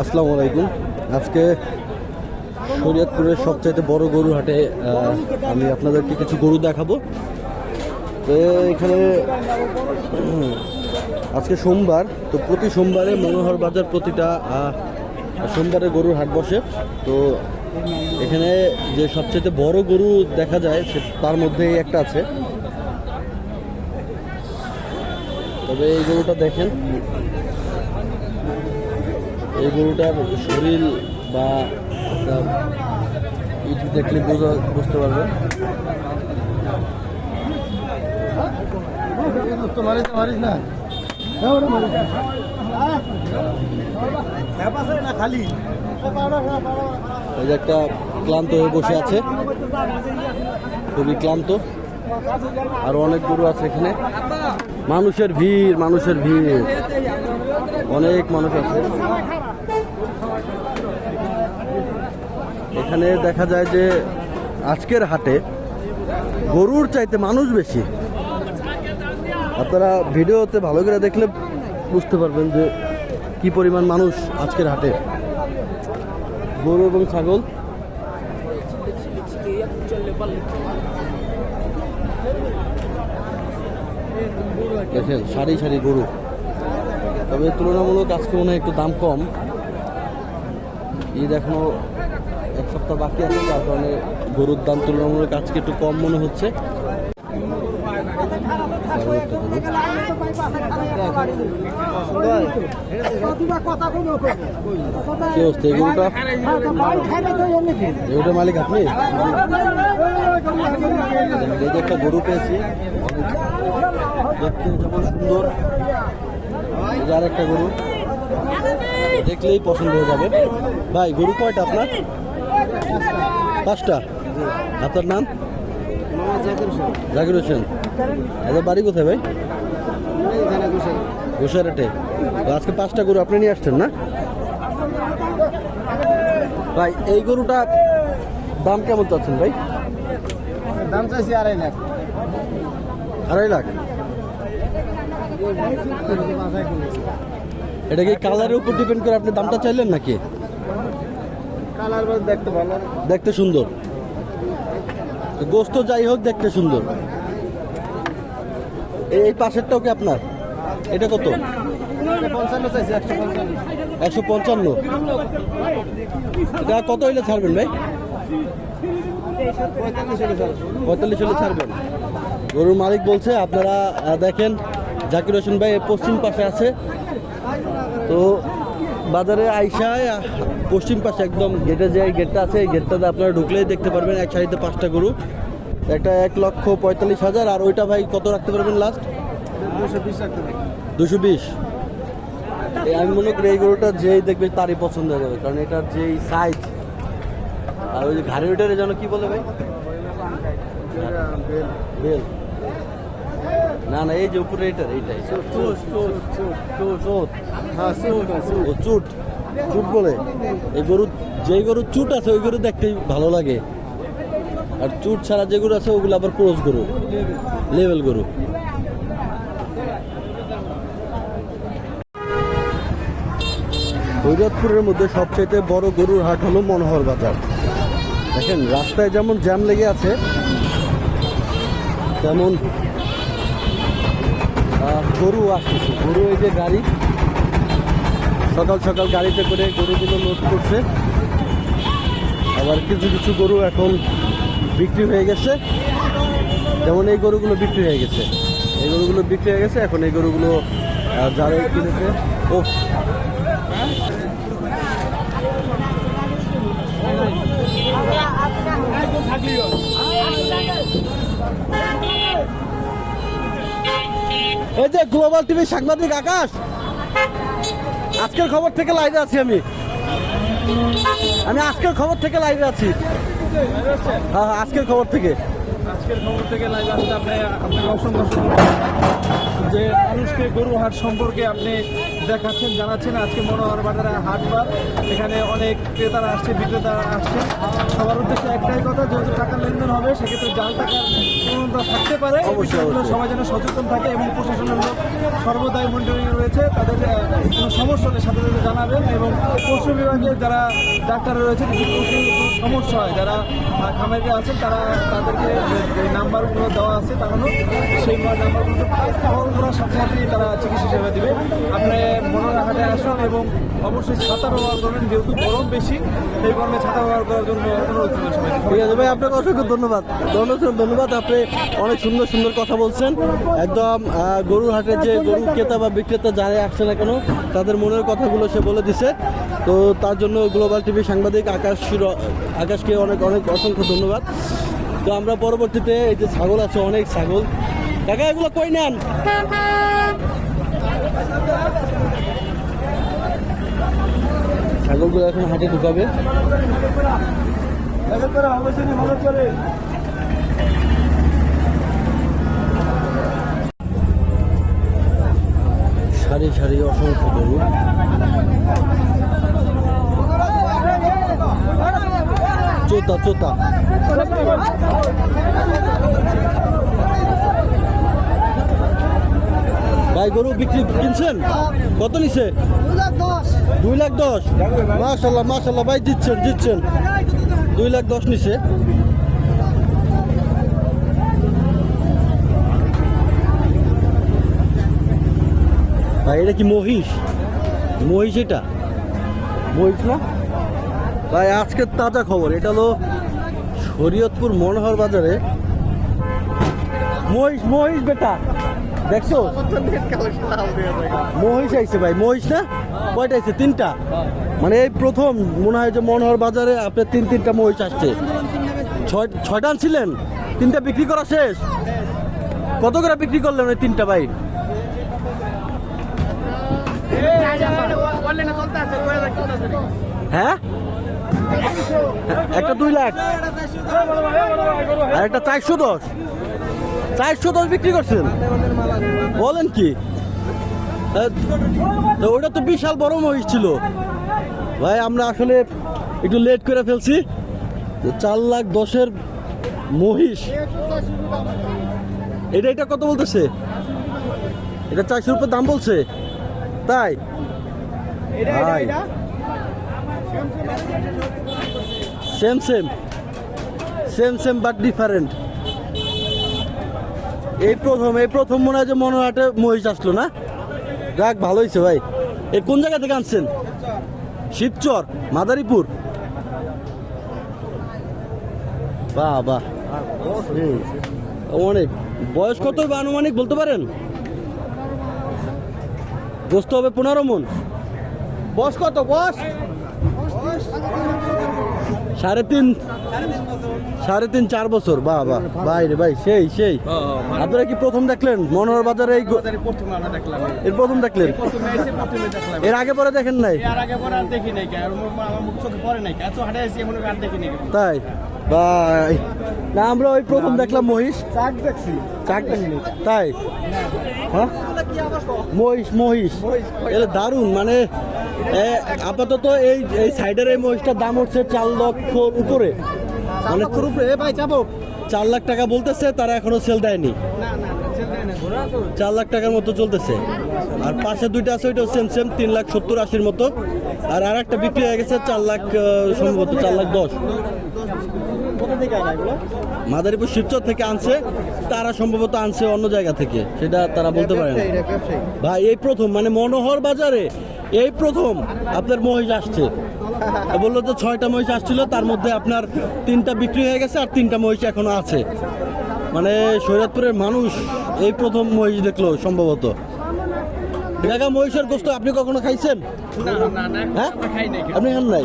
আসসালামু আলাইকুম। আজকে শরীয়তপুরের সবচাইতে বড় গরুর হাটে আমি আপনাদেরকে কিছু গরু দেখাবো। তো এখানে আজকে সোমবার, তো প্রতি সোমবারে মনোহর বাজার প্রতিটা সোমবারে গরুর হাট বসে। তো এখানে যে সবচেয়ে বড় গরু দেখা যায়, সে তার মধ্যে একটা আছে। তবে এই গরুটা দেখেন। এই গরুটার শরীর বা তার ইট দেখলে বোঝা বুঝতে পারবেন। এই যে একটা ক্লান্ত হয়ে বসে আছে। খুবই ক্লান্ত। আর অনেক গরু আছে এখানে। মানুষের ভিড় মানুষের ভিড়। অনেক মানুষ আছে। এখানে দেখা যায় যে আজকের হাটে গরুর চাইতে মানুষ বেশি। আপনারা ভিডিওতে ভালো করে দেখলে বুঝতে পারবেন যে কি পরিমাণ মানুষ আজকের হাটে। গরু এবং ছাগল। দেখেন, সারি সারি গরু। তবে তুলনামূলক আজকে মনে হয় একটু দাম কম। ঈদ এখনও এক সপ্তাহ বাকি আছে যার কারণে গরুর দাম তুলনামূলক আজকে একটু কম মনে হচ্ছে। মালিক আপনি? একটা গরু পেয়েছি। দেখতে যেমন সুন্দর। এই যে আর একটা গরু। দেখলেই পছন্দ হয়ে যাবে। ভাই, গরু কয়টা আপনার? পাঁচটা। আপনার নাম? জাকির হোসেন। আপনার বাড়ি কোথায় ভাই? তো আজকে পাঁচটা গরু আপনি নিয়ে আসছেন না? ভাই এই গরুটা দাম কেমন চাচ্ছেন ভাই? দাম চাইছি আড়াই লাখ। আড়াই লাখ? এটা কি কালারের উপর ডিপেন্ড করে আপনি দামটা চাইলেন নাকি? দেখতে সুন্দর। গোস্ত যাই হোক, দেখতে সুন্দর। এই পাশেরটাও কি আপনার? এটা কত? একশো পঞ্চান্ন। এটা কত হইলে ছাড়বেন ভাই? পঁয়তাল্লিশ হলে ছাড়বেন। গরুর মালিক বলছে, আপনারা দেখেন, জাকির হোসেন ভাই পশ্চিম পাশে আছে। তো বাজারে আইসায় পশ্চিম পাশে একদম গেটে যে গেটটা আছে, এই গেটটাতে আপনারা ঢুকলেই দেখতে পারবেন এক সারিতে পাঁচটা গরু। একটা এক লক্ষ পঁয়তাল্লিশ হাজার, আর ওইটা ভাই কত রাখতে পারবেন লাস্ট দুশো বিশ। আমি মনে করি এই গরুটা যেই দেখবে তারই পছন্দ হয়ে যাবে, কারণ এটার যেই সাইজ আর ওই যে ঘাড়ি ওইটার যেন কি বলে ভাই? বেল। না না, এই যে উপরে এইটার, এইটাই। চোট চোট বলে। এই গরু যেই গরু চুট আছে, ওই গরু দেখতে ভালো লাগে। আর চুট ছাড়া যে গরু আছে, ওগুলো আবার ক্রোজ গরু, লেভেল গরু। ভৈরবপুরের মধ্যে সবচেয়ে বড় গরুর হাট হলো মনোহর বাজার। দেখেন, রাস্তায় যেমন জ্যাম লেগে আছে, তেমন গরু আসতেছে। গরু এই যে গাড়ি। সকাল সকাল গাড়িতে করে গরুগুলো লোড করছে। আবার কিছু কিছু গরু এখন বিক্রি হয়ে গেছে। যেমন এই গরুগুলো বিক্রি হয়ে গেছে। এই গরুগুলো বিক্রি হয়ে গেছে এখন এই গরুগুলো আহ, যারা কিনেছে ও এই যে গ্লোবাল টিভি সাংবাদিক আকাশ, আজকের খবর থেকে লাইভে আছি আমি। আমি আজকের খবর থেকে লাইভে আছি। হ্যাঁ হ্যাঁ আজকের খবর থেকে। আজকের খবর থেকে লাইভ আসতে আপনি আপনাকে অসংখ্য। যে মানুষকে গরু হাট সম্পর্কে আপনি দেখাচ্ছেন জানাচ্ছেন আজকে মনোহর বাজারে হাটবার এখানে অনেক ক্রেতারা আসছে বিক্রেতারা আসছে সবার উদ্দেশ্যে একটাই কথা যেহেতু টাকার লেনদেন হবে সেক্ষেত্রে জাল টাকার প্রবণতা থাকতে পারে। সবাই যেন সচেতন থাকে এবং প্রশাসনের লোক সর্বদাই মনিটরিং রয়েছে তাদের কোনো সমস্যা হলে সাথে সাথে জানাবেন এবং পশু বিভাগে যারা ডাক্তার রয়েছেন পশু সমস্যা হয় যারা আহ, খামারে আছেন তারা তাদেরকে যে- নাম্বারগুলো দেওয়া আছে তাহলে সেই নাম্বারগুলো কল করার সাথে সাথেই তারা চিকিৎসা সেবা দিবে। আপনি মনোরাঘাটে আসুন এবং অবশ্যই ছাতা ব্যবহার করবেন, যেহেতু গরম বেশি এই গরমে ছাতা ব্যবহার করার জন্য অনুরোধ করবেন ঠিক আছে ভাই, আপনাকে অসংখ্য ধন্যবাদ। অসংখ্য ধন্যবাদ। আপনি অনেক সুন্দর সুন্দর কথা বলছেন। একদম গরুর হাটে যে গরু ক্রেতা বা বিক্রেতা যারা আসছে না কেন, তাদের মনের কথাগুলো সে বলে দিছে। তো তার জন্য গ্লোবাল টিভি সাংবাদিক আকাশ আকাশকে অনেক অনেক অসংখ্য ধন্যবাদ। তো আমরা পরবর্তীতে এই যে ছাগল আছে, অনেক ছাগল। কাকা, এগুলো কই নেন? ছাগলগুলো এখন হাটে ঢুকাবে। সারি সারি অসংখ্য গরু। চোতা চোতা। ভাই, গরু বিক্রি কিনছেন? কত নিছে? দুই লাখ দশ। মাশাল্লাহ মাশাল্লাহ, ভাই দিচ্ছেন দিচ্ছেন দুই লাখ দশ নিছে। ভাই, এটা কি মহিষ? মহিষ এটা? মহিষ না? ভাই, আজকের তাজা খবর, এটা হলো শরীয়তপুর মনোহর বাজারে। মহিষ মহিষ বেটা, দেখছ? মহিষ আইছে ভাই, মহিষ না? কয়টা আইছে? তিনটা? মানে এই প্রথম মনে হয় যে মনোহর বাজারে আপনার তিন, তিনটা মহিষ আসছে। ছয়, ছয়টা ছিলেন তিনটা বিক্রি করা শেষ? কত করে বিক্রি করলেন ওই তিনটা ভাই? হ্যাঁ? একটা দুই লাখ। আর একটা চারশো দশ। চারশো দশ বিক্রি করছেন? বলেন কি? তো ওটা তো বিশাল বড় মহিষ ছিল। ভাই আমরা আসলে একটু লেট করে ফেলছি। চার লাখ দশের মহিষ। এটা এটা কত বলতেছে? এটা চারশো রুপে দাম বলছে। তাই? ভাই। Same same same same but different এই প্রথম এই প্রথম মনে হয় যে মনোহাটে মহিষ আসলো না? যাক, ভালো হয়েছে ভাই। এ কোন জায়গা থেকে আনছেন? শিবচর, মাদারীপুর? বাহ বাহ অনেক। বয়স কত আনুমানিক, বলতে পারেন? গোস্ত হবে পনেরো মন। বয়স কত? বয়স? সাড়ে তিন সাড়ে তিন চার বছর। বাহ বাহ ভাই রে ভাই সেই সেই। আপনারা কি প্রথম দেখলেন? মনোহর বাজারে এই গো- প্রথমে আমরা দেখলাম। এর প্রথম দেখলেন? প্রথমে এসে প্রথমে দেখলাম। এর আগে পরে দেখেন নাই? এর আগে পরে আর দেখি নাই আর আমার মুখ চোখে পড়ে নাই এত হাটে এসে মনে হয় আর দেখি নাই তাই? ভাই। না আমরা ওই প্রথম দেখলাম মহিষ। চাক দেখছি। চাক তাই? হ্যাঁ? মহিষ মহিষ। এটা দারুণ মানে আপাতত এই এই সাইডের এই মহিষটার দাম হচ্ছে চার লক্ষ উপরে। মানে উপরে? ভাই যাব চার লাখ টাকা বলতেছে তারা এখনও সেল দেয়নি। চার লাখ টাকার মতো চলতেছে। আর পাশে দুইটা আছে, ওইটাও সেম সেম তিন লাখ সত্তর আশির মতো। আর আর একটা বিক্রি হয়ে গেছে চার লাখ সম্ভবত চার লাখ দশ। মাদারীপুর শিবচর থেকে আনছে, তারা সম্ভবত আনছে অন্য জায়গা থেকে। সেটা তারা বলতে পারে না। ভাই, এই প্রথম মানে মনোহর বাজারে, এই প্রথম আপনার মহিষ আসছে। বলল যে ছয়টা মহিষ আসছিল, তার মধ্যে আপনার তিনটা বিক্রি হয়ে গেছে আর তিনটা মহিষ এখনও আছে। মানে শরীয়তপুরের মানুষ এই প্রথম মহিষ দেখল সম্ভবত। দেখা মহিষের গোস্ত আপনি কখনো খাইছেন? না না না হ্যাঁ? আমরা খাই নাই। আপনি খান নাই?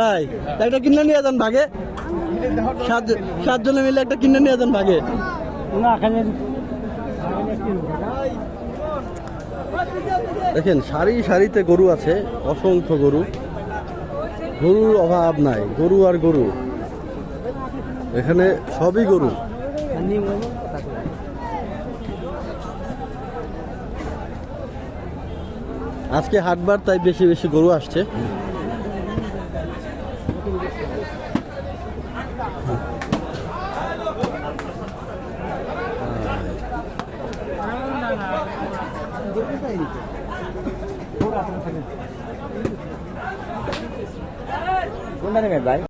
তাই? একটা কিনে নিয়ে যান ভাগে সাত সাতজনে মিলে একটা কিনে নিয়ে যান ভাগে দেখেন সারি সারিতে গরু আছে অসংখ্য গরু। গরুর অভাব নাই গরু আর গরু। এখানে সবই গরু? আজকে হাটবার তাই বেশি বেশি গরু আসছে। ভাই?